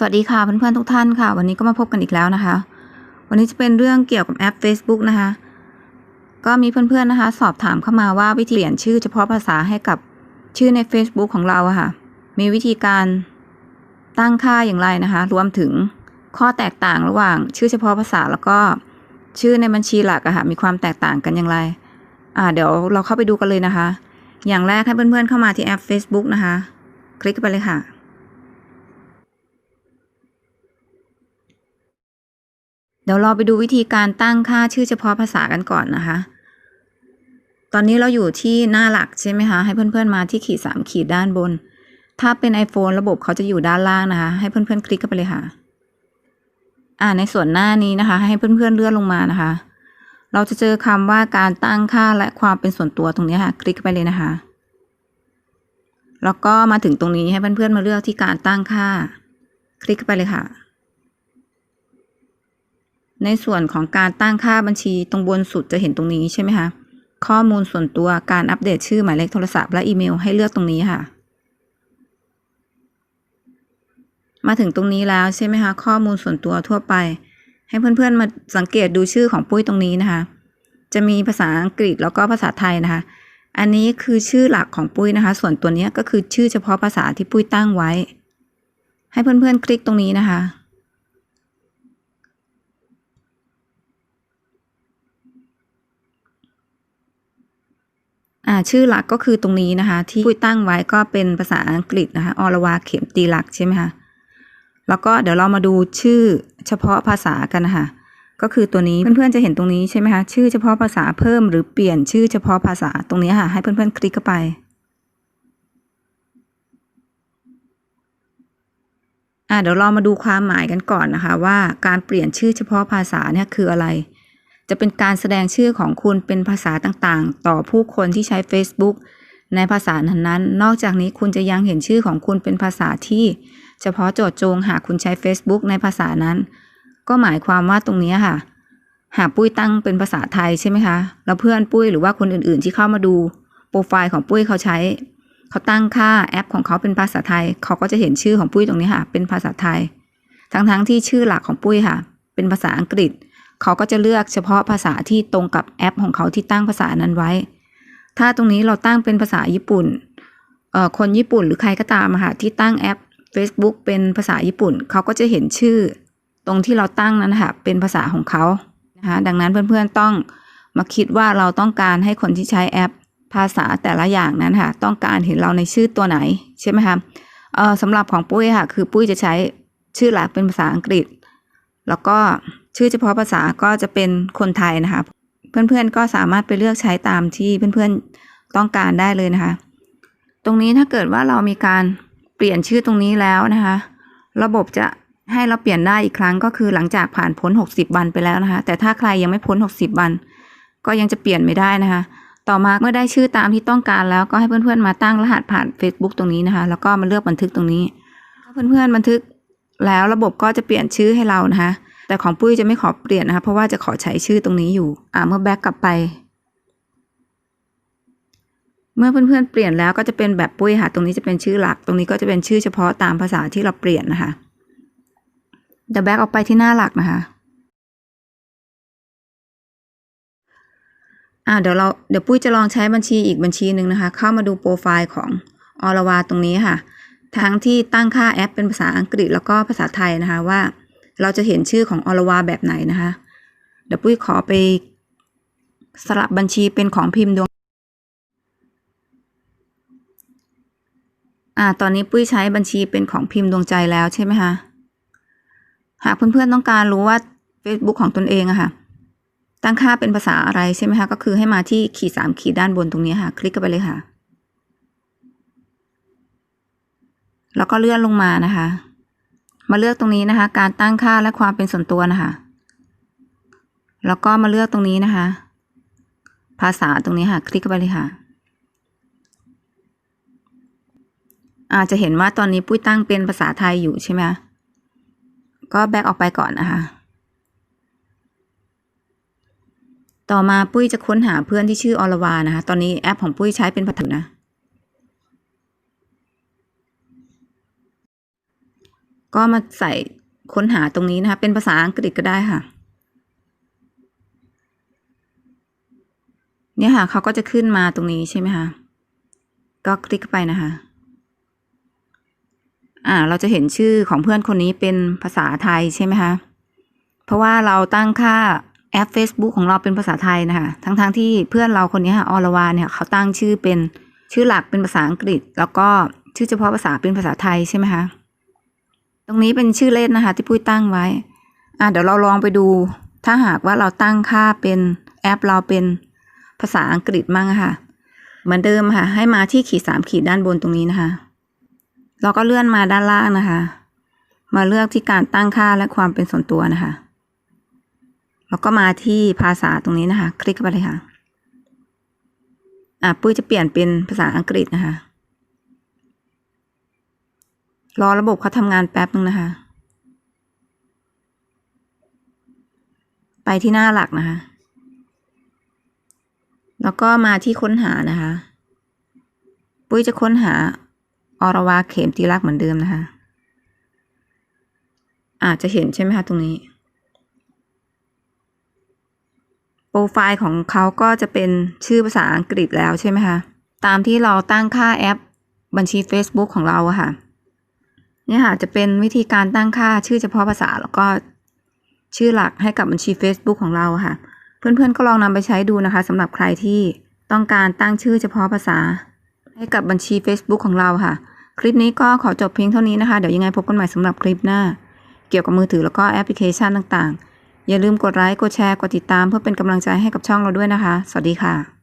สวัสดีค่ะเพื่อนๆทุกท่านค่ะ วันนี้ก็มาพบกันอีกแล้วนะคะ วันนี้จะเป็นเรื่องเกี่ยวกับแอป Facebook นะคะ ก็มีเพื่อนๆนะคะ สอบถามเข้ามาว่าวิธีเปลี่ยนชื่อเฉพาะภาษาให้กับชื่อใน Facebook ของเราอะค่ะ มีวิธีการตั้งค่าอย่างไรนะคะ รวมถึงข้อแตกต่างระหว่าง ชื่อเฉพาะภาษาแล้วก็ชื่อในบัญชีหลักอะค่ะมีความแตกต่างกันอย่างไรอ่าเดี๋ยวเราเข้าไปดูกันเลยนะคะ อย่างแรกให้เพื่อนๆเข้ามาที่แอป Facebook นะคะ คลิกไปเลยค่ะ เดี๋ยวเราไปดูวิธีการตั้งค่าชื่อเฉพาะภาษากันก่อนนะคะ ตอนนี้เราอยู่ที่หน้าหลักใช่ไหมคะ ให้เพื่อนๆมาที่ขีดสามขีดด้านบน ถ้าเป็น iPhone ระบบเขาจะอยู่ด้านล่างนะคะ ให้เพื่อนๆคลิกเข้าไปเลยค่ะ อ่าในส่วนหน้านี้นะคะ ให้เพื่อนๆเลื่อนลงมานะคะ เราจะเจอคำว่าการตั้งค่าและความเป็นส่วนตัวตรงนี้ค่ะ คลิกเข้าไปเลยนะคะ แล้วก็มาถึงตรงนี้ให้เพื่อนๆมาเลือกที่การตั้งค่า คลิกเข้าไปเลยค่ะ ในส่วนของการตั้งค่าบัญชีตรงบนสุดจะเห็นตรงนี้ใช่ไหมคะ ข้อมูลส่วนตัวการอัปเดตชื่อหมายเลขโทรศัพท์และอีเมลให้เลือกตรงนี้ค่ะ มาถึงตรงนี้แล้วใช่ไหมคะ ข้อมูลส่วนตัวทั่วไป ให้เพื่อนๆมาสังเกตดูชื่อของปุ้ยตรงนี้นะคะ จะมีภาษาอังกฤษแล้วก็ภาษาไทยนะคะ อันนี้คือชื่อหลักของปุ้ยนะคะ ส่วนตัวนี้ก็คือชื่อเฉพาะภาษาที่ปุ้ยตั้งไว้ ให้เพื่อนๆคลิกตรงนี้นะคะ ชื่อหลักก็คือตรงนี้นะคะ ที่ปุ้ยตั้งไว้ก็เป็นภาษาอังกฤษนะคะอรวาเข็มตีหลักใช่ไหมคะแล้วก็เดี๋ยวเรามาดูชื่อเฉพาะภาษากันนะคะก็คือตัวนี้เพื่อนๆจะเห็นตรงนี้ใช่ไหมคะชื่อเฉพาะภาษาเพิ่มหรือเปลี่ยนชื่อเฉพาะภาษาตรงนี้ค่ะให้เพื่อนๆคลิกเข้าไป อ่าเดี๋ยวเรามาดูความหมายกันก่อนนะคะ ว่าการเปลี่ยนชื่อเฉพาะภาษาเนี่ยคืออะไร จะเป็นการแสดงชื่อของคุณเป็นภาษาต่างๆ ต่อผู้คนที่ใช้ Facebook ในภาษานั้นๆ นอกจากนี้คุณจะยังเห็นชื่อของคุณเป็นภาษาที่ เฉพาะโจทย์จงหากคุณใช้ Facebook ในภาษานั้น ก็หมายความว่าตรงนี้ค่ะ หากปุ้ยตั้งเป็นภาษาไทยใช่ไหมคะ แล้วเพื่อนปุ้ยหรือว่าคนอื่นๆ ที่เข้ามาดูโปรไฟล์ของปุ้ยเขาใช้ เขาตั้งค่าแอปของเขาเป็นภาษาไทย เขาก็จะเห็นชื่อของปุ้ยตรงนี้ค่ะ เป็นภาษาไทย ทั้งๆที่ชื่อหลักของปุ้ยค่ะ เป็นภาษาอังกฤษเเขาก็จะเลือกเฉพาะภาษาที่ตรงกับแอปของเขาที่ตั้งภาษานั้นไว้ ถ้าตรงนี้เราตั้งเป็นภาษาญี่ปุ่นเอ่อคนญี่ปุ่นหรือใครก็ตามค่ะที่ตั้งแอป Facebook เป็นภาษาญี่ปุ่น เขาก็จะเห็นชื่อ ตรงที่เราตั้งนั้นค่ะเป็นภาษาของเขานะคะดังนั้นเพื่อนๆต้องมาคิดว่าเราต้องการให้คนที่ใช้แอปภาษาแต่ละอย่างนั้นค่ะต้องการเห็นเราในชื่อตัวไหนใช่ไหมคะเอ่อสำหรับของปุ้ยค่ะคือปุ้ยจะใช้ชื่อหลักเป็นภาษาอังกฤษ แล้วก็ ชื่อเฉพาะภาษาก็จะเป็นคนไทยนะคะ เพื่อนๆก็สามารถไปเลือกใช้ตามที่เพื่อนๆต้องการได้เลยนะคะ ตรงนี้ถ้าเกิดว่าเรามีการเปลี่ยนชื่อตรงนี้แล้วนะคะ ระบบจะให้เราเปลี่ยนได้อีกครั้งก็คือหลังจากผ่านพ้น 60 วันไปแล้วนะคะ แต่ถ้าใครยังไม่พ้น 60 วัน ก็ยังจะเปลี่ยนไม่ได้นะคะ ต่อมาเมื่อได้ชื่อตามที่ต้องการแล้วก็ให้เพื่อนๆมาตั้งรหัสผ่าน Facebook ตรงนี้นะคะ แล้วก็มาเลือกบันทึกตรงนี้ เพื่อนๆบันทึกแล้วระบบก็จะเปลี่ยนชื่อให้เรานะคะ แต่ของปุ้ยจะไม่ขอเปลี่ยนนะคะ เพราะว่าจะขอใช้ชื่อตรงนี้อยู่ อ่าเมื่อแบ็กกลับไป เมื่อเพื่อนๆเปลี่ยนแล้วก็จะเป็นแบบปุ้ยค่ะ ตรงนี้จะเป็นชื่อหลัก ตรงนี้ก็จะเป็นชื่อเฉพาะตามภาษาที่เราเปลี่ยนนะคะเดี๋ยวแบ็กออกไปที่หน้าหลักนะคะอ่าเดี๋ยวเราเดี๋ยวปุ้ยจะลองใช้บัญชีอีกบัญชีหนึ่งนะคะ เข้ามาดูโปรไฟล์ของอรวาตรงนี้ค่ะ ทั้งที่ตั้งค่าแอปเป็นภาษาอังกฤษแล้วก็ภาษาไทยนะคะว่า เราจะเห็นชื่อของอรวาแบบไหนนะคะ เดี๋ยวปุ้ยขอไปสลับบัญชีเป็นของพิมพ์ดวง อ่า ตอนนี้ปุ้ยใช้บัญชีเป็นของพิมพ์ดวงใจแล้วใช่ไหมคะ หากเพื่อนๆต้องการรู้ว่า Facebook ของตนเองอะค่ะ ตั้งค่าเป็นภาษาอะไรใช่ไหมคะ ก็คือให้มาที่ขีดสามขีดด้านบนตรงนี้ค่ะ คลิกเข้าไปเลยค่ะ แล้วก็เลื่อนลงมานะคะ มาเลือกตรงนี้นะคะ การตั้งค่าและความเป็นส่วนตัวนะคะ แล้วก็มาเลือกตรงนี้นะคะ ภาษาตรงนี้ค่ะ คลิกเข้าไปเลยค่ะ อาจจะเห็นว่าตอนนี้ปุ้ยตั้งเป็นภาษาไทยอยู่ใช่ไหมก็แบกออกไปก่อนนะคะ ต่อมาปุ้ยจะค้นหาเพื่อนที่ชื่ออรวานะคะ ตอนนี้แอปของปุ้ยใช้เป็นภาษานะ ก็มาใส่ค้นหาตรงนี้นะคะ เป็นภาษาอังกฤษก็ได้ค่ะ เนี่ยค่ะเขาก็จะขึ้นมาตรงนี้ใช่ไหมคะ ก็คลิกไปนะคะ อ่า เราจะเห็นชื่อของเพื่อนคนนี้เป็นภาษาไทยใช่ไหมคะ เพราะว่าเราตั้งค่าแอป Facebook ของเราเป็นภาษาไทยนะคะ ทั้งๆทที่เพื่อนเราคนนี้ค่ะอรวาเนี่ยเขาตั้งชื่อเป็นชื่อหลักเป็นภาษาอังกฤษ แล้วก็ชื่อเฉพาะภาษาเป็นภาษาไทยใช่ไหมคะ ตรงนี้เป็นชื่อเล่นนะคะ ที่ปุ้ยตั้งไว้ อะเดี๋ยวเราลองไปดู ถ้าหากว่าเราตั้งค่าเป็นแอปเราเป็นภาษาอังกฤษมั่งะค่ะ เหมือนเดิมค่ะ ให้มาที่ขีดสามขีดด้านบนตรงนี้นะคะ เราก็เลื่อนมาด้านล่างนะคะ มาเลือกที่การตั้งค่าและความเป็นส่วนตัวนะคะ แล้วก็มาที่ภาษาตรงนี้นะคะ คลิกเข้าไปเลยค่ะ อะปุ้ยจะเปลี่ยนเป็นภาษาอังกฤษนะคะ รอระบบเขาทำงานแป๊บนึงนะคะ ไปที่หน้าหลักนะคะ แล้วก็มาที่ค้นหานะคะ ปุ้ยจะค้นหาอรวาเข็มตีรักเหมือนเดิมนะคะ อาจจะเห็นใช่ไหมคะตรงนี้ โปรไฟล์ของเขาก็จะเป็นชื่อภาษาอังกฤษแล้วใช่ไหมคะ ตามที่เราตั้งค่าแอปบัญชี Facebook ของเราอะค่ะ เนี่ยค่ะจะเป็นวิธีการตั้งค่าชื่อเฉพาะภาษาแล้วก็ชื่อหลักให้กับบัญชี Facebook ของเราค่ะ เพื่อนๆก็ลองนำไปใช้ดูนะคะสำหรับใครที่ต้องการตั้งชื่อเฉพาะภาษา ให้กับบัญชี Facebook ของเราค่ะ คลิปนี้ก็ขอจบเพียงเท่านี้นะคะ เดี๋ยวยังไงพบกันใหม่สำหรับคลิปหน้า เกี่ยวกับมือถือแล้วก็แอปพลิเคชันต่างๆ อย่าลืมกดไลค์กดแชร์กดติดตามเพื่อเป็นกำลังใจให้กับช่องเราด้วยนะคะ สวัสดีค่ะ